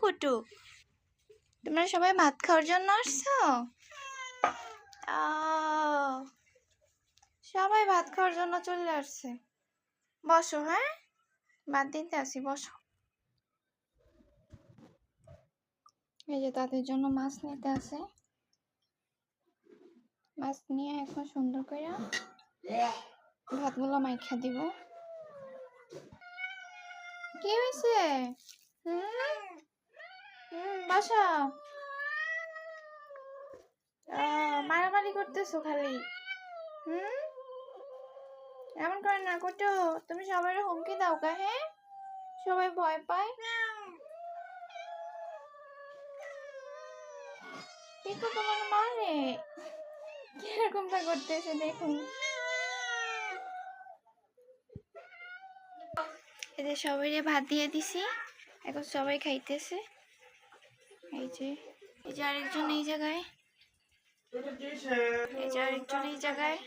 কুটু। তোমরা সবাই ভাত খাওয়ার জন্য আসছো? সবাই ভাত খাওয়ার জন্য চলে আসছে। বসো হ্যাঁ? ভাত দিতে আসি, বসো। এই যে তাদের জন্য মাছ নিতে আসে। মাছ নিয়ে এখন সুন্দর করে ভাতগুলো মাইখা দিব। কি হয়েছে? আহ, মারামারি করতেছো খালি। হুম? এমন করে না কোটো তুমি সবাই হুমকি দাও কা হ্যাঁ? সবাই ভয় পায়। তোমার মারে। কিরকমটা করতেছে দেখুন সবাই ভাত দিয়ে দিছি এখন সবাই খাইতেছে। এই যে এই যে আরেকজন এই জায়গায়। এই যে আরেকজন এই জায়গায়।